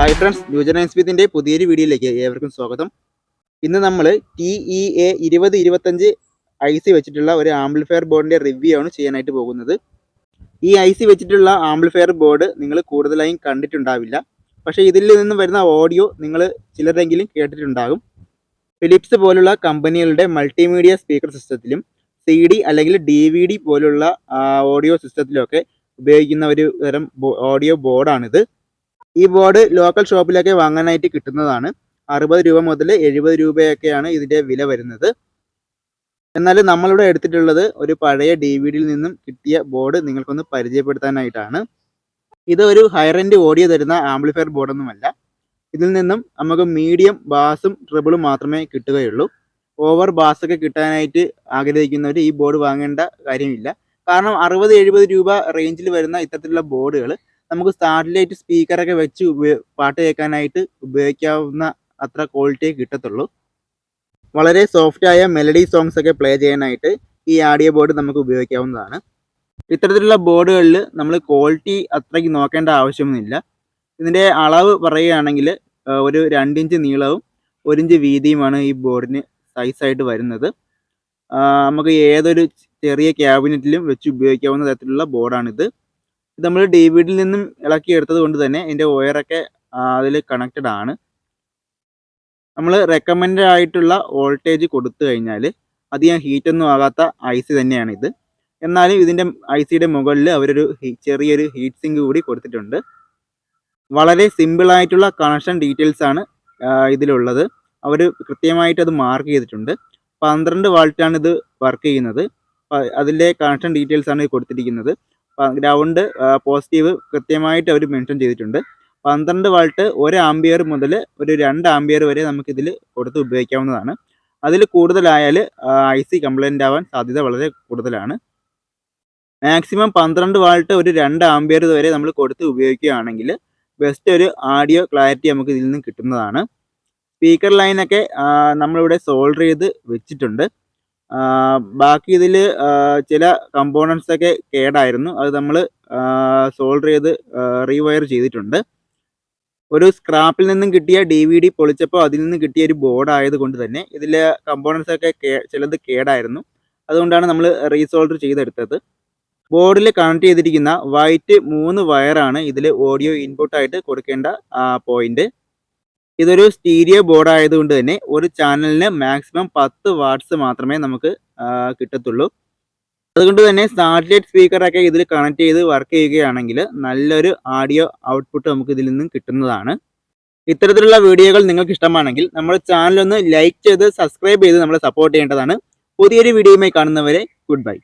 Hi friends new gen സ്മിത്തിന്റെ പുതിയൊരു വീഡിയോയിലേക്ക് ഏവർക്കും സ്വാഗതം. ഇന്ന് നമ്മൾ ടി ഇ എ ഇരുപത് ഇരുപത്തഞ്ച് ഐ സി വെച്ചിട്ടുള്ള ഒരു ആംപ്ലിഫയർ ബോർഡിന്റെ റിവ്യൂ ആണ് ചെയ്യാനായിട്ട് പോകുന്നത്. ഈ ഐ സി വെച്ചിട്ടുള്ള ആംപ്ലിഫയർ ബോർഡ് നിങ്ങൾ കൂടുതലായും കണ്ടിട്ടുണ്ടാവില്ല. പക്ഷേ ഇതിൽ നിന്നും വരുന്ന ഓഡിയോ നിങ്ങൾ ചിലരെങ്കിലും കേട്ടിട്ടുണ്ടാകും. ഫിലിപ്സ് പോലുള്ള കമ്പനികളുടെ മൾട്ടിമീഡിയ സ്പീക്കർ സിസ്റ്റത്തിലും സി ഡി അല്ലെങ്കിൽ ഡി വി ഡി പോലുള്ള ഓഡിയോ സിസ്റ്റത്തിലൊക്കെ ഉപയോഗിക്കുന്ന ഒരു തരം ഓഡിയോ ബോർഡാണിത് ഈ ബോർഡ് ലോക്കൽ ഷോപ്പിലൊക്കെ വാങ്ങാനായിട്ട് കിട്ടുന്നതാണ്. അറുപത് രൂപ മുതൽ എഴുപത് രൂപയൊക്കെയാണ് ഇതിന്റെ വില വരുന്നത്. എന്നാൽ നമ്മളിവിടെ എടുത്തിട്ടുള്ളത് ഒരു പഴയ ഡി വി ഡിയിൽ നിന്നും കിട്ടിയ ബോർഡ് നിങ്ങൾക്കൊന്ന് പരിചയപ്പെടുത്താനായിട്ടാണ്. ഇത് ഒരു ഹൈറൻഡ് ഓഡിയോ തരുന്ന ആംപ്ലിഫയർ ബോർഡൊന്നുമല്ല ഇതിൽ നിന്നും നമുക്ക് മീഡിയം ബാസും ട്രിബിളും മാത്രമേ കിട്ടുകയുള്ളൂ. ഓവർ ബാസൊക്കെ കിട്ടാനായിട്ട് ആഗ്രഹിക്കുന്നവർ ഈ ബോർഡ് വാങ്ങേണ്ട കാര്യമില്ല. കാരണം അറുപത് എഴുപത് രൂപ റേഞ്ചിൽ വരുന്ന ഇത്തരത്തിലുള്ള ബോർഡുകൾ നമുക്ക് സാറ്റലൈറ്റ് സ്പീക്കറൊക്കെ വെച്ച് പാട്ട് കേൾക്കാനായിട്ട് ഉപയോഗിക്കാവുന്ന അത്ര ക്വാളിറ്റിയെ കിട്ടത്തുള്ളൂ. വളരെ സോഫ്റ്റായ മെലഡി സോങ്സ് ഒക്കെ പ്ലേ ചെയ്യാനായിട്ട് ഈ ആഡിയോ ബോർഡ് നമുക്ക് ഉപയോഗിക്കാവുന്നതാണ്. ഇത്തരത്തിലുള്ള ബോർഡുകളിൽ നമ്മൾ ക്വാളിറ്റി അത്രയ്ക്ക് നോക്കേണ്ട ആവശ്യമൊന്നുമില്ല. ഇതിന്റെ അളവ് പറയുകയാണെങ്കിൽ ഒരു രണ്ടിഞ്ച് നീളവും ഒരിഞ്ച് വീതിയുമാണ് ഈ ബോർഡിന് സൈസായിട്ട് വരുന്നത്. നമുക്ക് ഏതൊരു ചെറിയ ക്യാബിനറ്റിലും വെച്ച് ഉപയോഗിക്കാവുന്ന തരത്തിലുള്ള ബോർഡാണിത് ഇത് നമ്മൾ ഡി വി നിന്നും ഇളക്കി എടുത്തത് കൊണ്ട് തന്നെ ഇതിന്റെ വയറൊക്കെ അതിൽ കണക്റ്റഡ് ആണ്. നമ്മൾ റെക്കമെൻഡ് ആയിട്ടുള്ള വോൾട്ടേജ് കൊടുത്തു കഴിഞ്ഞാൽ അധികം ഹീറ്റൊന്നും ആകാത്ത ഐ സി തന്നെയാണ് ഇത്. എന്നാലും ഇതിന്റെ ഐ സിയുടെ മുകളിൽ അവരൊരു ചെറിയൊരു ഹീറ്റ് സിങ്ക് കൂടി കൊടുത്തിട്ടുണ്ട്. വളരെ സിമ്പിളായിട്ടുള്ള കണക്ഷൻ ഡീറ്റെയിൽസ് ആണ് ഇതിലുള്ളത്. അവർ കൃത്യമായിട്ട് അത് മാർക്ക് ചെയ്തിട്ടുണ്ട്. പന്ത്രണ്ട് വാൾട്ടാണ് ഇത് വർക്ക് ചെയ്യുന്നത്. അതിന്റെ കണക്ഷൻ ഡീറ്റെയിൽസ് ആണ് കൊടുത്തിരിക്കുന്നത്. ഗ്രൗണ്ട് പോസിറ്റീവ് കൃത്യമായിട്ട് അവർ മെൻഷൻ ചെയ്തിട്ടുണ്ട്. പന്ത്രണ്ട് വാൾട്ട് ഒരു ആംബിയർ മുതൽ ഒരു രണ്ട് ആംബിയർ വരെ നമുക്കിതിൽ കൊടുത്ത് ഉപയോഗിക്കാവുന്നതാണ്. അതിൽ കൂടുതലായാൽ ഐ സി കംപ്ലൈന്റ് ആവാൻ സാധ്യത വളരെ കൂടുതലാണ്. മാക്സിമം പന്ത്രണ്ട് വാൾട്ട് ഒരു രണ്ട് ആംബിയർ വരെ നമ്മൾ കൊടുത്ത് ഉപയോഗിക്കുകയാണെങ്കിൽ ബെസ്റ്റ് ഒരു ആഡിയോ ക്ലാരിറ്റി നമുക്ക് ഇതിൽ നിന്ന് കിട്ടുന്നതാണ്. സ്പീക്കർ ലൈനൊക്കെ നമ്മളിവിടെ സോൾഡർ ചെയ്ത് വെച്ചിട്ടുണ്ട്. ബാക്കി ഇതിൽ ചില കമ്പോണൻസ് ഒക്കെ കേടായിരുന്നു. അത് നമ്മൾ സോൾഡർ ചെയ്ത് റീവയർ ചെയ്തിട്ടുണ്ട്. ഒരു സ്ക്രാപ്പിൽ നിന്നും കിട്ടിയ ഡി വി ഡി പൊളിച്ചപ്പോൾ അതിൽ നിന്ന് കിട്ടിയ ഒരു ബോർഡ് ആയതുകൊണ്ട് തന്നെ ഇതിലെ കമ്പോണൻസ് ഒക്കെ കേ- ചിലത് കേടായിരുന്നു. അതുകൊണ്ടാണ് നമ്മൾ റീസോൾഡർ ചെയ്തെടുത്തത്. ബോർഡിൽ കണക്ട് ചെയ്തിരിക്കുന്ന വൈറ്റ് മൂന്ന് വയറാണ് ഇതിൽ ഓഡിയോ ഇൻപുട്ടായിട്ട് കൊടുക്കേണ്ട പോയിന്റ് ഇതൊരു സ്റ്റീരിയോ ബോർഡ് ആയതുകൊണ്ട് തന്നെ ഒരു ചാനലിന് മാക്സിമം പത്ത് വാട്ട്സ് മാത്രമേ നമുക്ക് കിട്ടത്തുള്ളൂ. അതുകൊണ്ട് തന്നെ സാറ്റലൈറ്റ് സ്പീക്കറൊക്കെ ഇതിൽ കണക്ട് ചെയ്ത് വർക്ക് ചെയ്യുകയാണെങ്കിൽ നല്ലൊരു ആഡിയോ ഔട്ട്പുട്ട് നമുക്ക് ഇതിൽ നിന്നും കിട്ടുന്നതാണ്. ഇത്തരത്തിലുള്ള വീഡിയോകൾ നിങ്ങൾക്ക് ഇഷ്ടമാണെങ്കിൽ നമ്മുടെ ചാനലൊന്ന് ലൈക്ക് ചെയ്ത് സബ്സ്ക്രൈബ് ചെയ്ത് നമ്മളെ സപ്പോർട്ട് ചെയ്യേണ്ടതാണ്. പുതിയൊരു വീഡിയോയുമായി കാണുന്നവരെ ഗുഡ് ബൈ